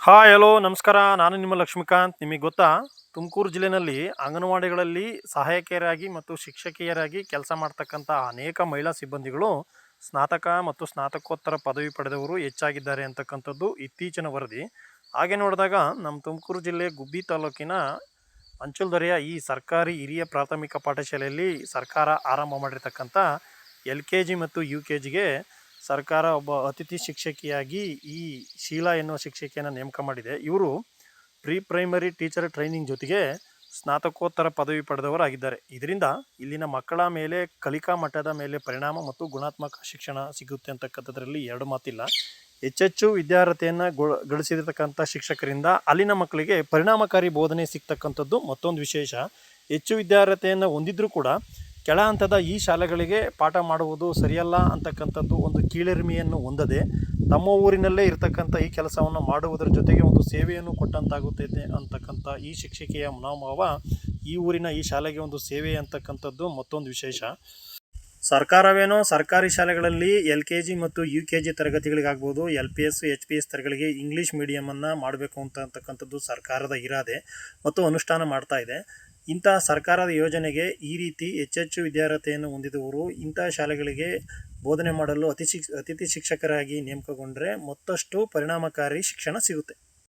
Hi hello ನಮಸ್ಕಾರ. ನಾನು ನಿಮ್ಮ ಲಕ್ಷ್ಮೀಕಾಂತ್. ನಿಮಗೆ ಗೊತ್ತಾ? ತುಮಕೂರು ಜಿಲ್ಲೆಯಲ್ಲಿ ಅಂಗನವಾಡಿಗಳಲ್ಲಿ ಸಹಾಯಕಿಯರಾಗಿ ಮತ್ತು ಶಿಕ್ಷಕಿಯರಾಗಿ ಕೆಲಸ ಮಾಡ್ತಕ್ಕಂಥ ಅನೇಕ ಮಹಿಳಾ ಸಿಬ್ಬಂದಿಗಳು ಸ್ನಾತಕ ಮತ್ತು ಸ್ನಾತಕೋತ್ತರ ಪದವಿ ಪಡೆದವರು ಹೆಚ್ಚಾಗಿದ್ದಾರೆ ಅಂತಕ್ಕಂಥದ್ದು ಇತ್ತೀಚಿನ ವರದಿ. ಹಾಗೆ ನೋಡಿದಾಗ ನಮ್ಮ ತುಮಕೂರು ಜಿಲ್ಲೆ ಗುಬ್ಬಿ ತಾಲೂಕಿನ ಅಂಚಲ್ದೊರೆಯ ಈ ಸರ್ಕಾರಿ ಹಿರಿಯ ಪ್ರಾಥಮಿಕ ಪಾಠಶಾಲೆಯಲ್ಲಿ ಸರ್ಕಾರ ಆರಂಭ ಮಾಡಿರ್ತಕ್ಕಂಥ ಎಲ್ ಕೆ ಜಿ ಮತ್ತು ಯು ಕೆ ಜಿಗೆ ಸರ್ಕಾರ ಒಬ್ಬ ಅತಿಥಿ ಶಿಕ್ಷಕಿಯಾಗಿ ಈ ಶೀಲಾ ಎನ್ನುವ ಶಿಕ್ಷಕಿಯನ್ನು ನೇಮಕ ಮಾಡಿದೆ. ಇವರು ಪ್ರೀ ಪ್ರೈಮರಿ ಟೀಚರ್ ಟ್ರೈನಿಂಗ್ ಜೊತೆಗೆ ಸ್ನಾತಕೋತ್ತರ ಪದವಿ ಪಡೆದವರಾಗಿದ್ದಾರೆ. ಇದರಿಂದ ಇಲ್ಲಿನ ಮಕ್ಕಳ ಮೇಲೆ, ಕಲಿಕಾ ಮಟ್ಟದ ಮೇಲೆ ಪರಿಣಾಮ ಮತ್ತು ಗುಣಾತ್ಮಕ ಶಿಕ್ಷಣ ಸಿಗುತ್ತೆ ಅಂತಕ್ಕಂಥದ್ರಲ್ಲಿ ಎರಡು ಮಾತಿಲ್ಲ. ಹೆಚ್ಚೆಚ್ಚು ವಿದ್ಯಾರ್ಹತೆಯನ್ನು ಗಳಿಸಿರತಕ್ಕಂಥ ಶಿಕ್ಷಕರಿಂದ ಅಲ್ಲಿನ ಮಕ್ಕಳಿಗೆ ಪರಿಣಾಮಕಾರಿ ಬೋಧನೆ ಸಿಗ್ತಕ್ಕಂಥದ್ದು ಮತ್ತೊಂದು ವಿಶೇಷ. ಹೆಚ್ಚು ವಿದ್ಯಾರ್ಹತೆಯನ್ನು ಹೊಂದಿದ್ರೂ ಕೂಡ ಕೆಳ ಹಂತದ ಈ ಶಾಲೆಗಳಿಗೆ ಪಾಠ ಮಾಡುವುದು ಸರಿಯಲ್ಲ ಅಂತಕ್ಕಂಥದ್ದು ಒಂದು ಕೀಳರಿಮೆಯನ್ನು ಹೊಂದದೆ ತಮ್ಮ ಊರಿನಲ್ಲೇ ಇರತಕ್ಕಂಥ ಈ ಕೆಲಸವನ್ನು ಮಾಡುವುದರ ಜೊತೆಗೆ ಒಂದು ಸೇವೆಯನ್ನು ಕೊಟ್ಟಂತಾಗುತ್ತದೆ ಅಂತಕ್ಕಂಥ ಈ ಶಿಕ್ಷಕಿಯ ಮನೋಭಾವ ಈ ಊರಿನ ಈ ಶಾಲೆಗೆ ಒಂದು ಸೇವೆ ಅಂತಕ್ಕಂಥದ್ದು ಮತ್ತೊಂದು ವಿಶೇಷ. ಸರ್ಕಾರವೇನೋ ಸರ್ಕಾರಿ ಶಾಲೆಗಳಲ್ಲಿ ಎಲ್ ಕೆ ಜಿ ಮತ್ತು U K G ತರಗತಿಗಳಿಗಾಗ್ಬೋದು L P S H P S ತರಗಳಿಗೆ English ಮೀಡಿಯಮನ್ನು ಮಾಡಬೇಕು ಅಂತ ಅಂತಕ್ಕಂಥದ್ದು ಸರ್ಕಾರದ ಇರಾದೆ ಮತ್ತು ಅನುಷ್ಠಾನ ಮಾಡ್ತಾ ಇದೆ. ಇಂತಹ ಸರ್ಕಾರದ ಯೋಜನೆಗೆ ಈ ರೀತಿ ಹೆಚ್ಚೆಚ್ಚು ವಿದ್ಯಾರ್ಹತೆಯನ್ನು ಹೊಂದಿದವರು ಇಂತಹ ಶಾಲೆಗಳಿಗೆ ಬೋಧನೆ ಮಾಡಲು ಅತಿ ಶಿಕ್ ಅತಿಥಿ ಶಿಕ್ಷಕರಾಗಿ ನೇಮಕಗೊಂಡರೆ ಮತ್ತಷ್ಟು ಪರಿಣಾಮಕಾರಿ ಶಿಕ್ಷಣ ಸಿಗುತ್ತೆ.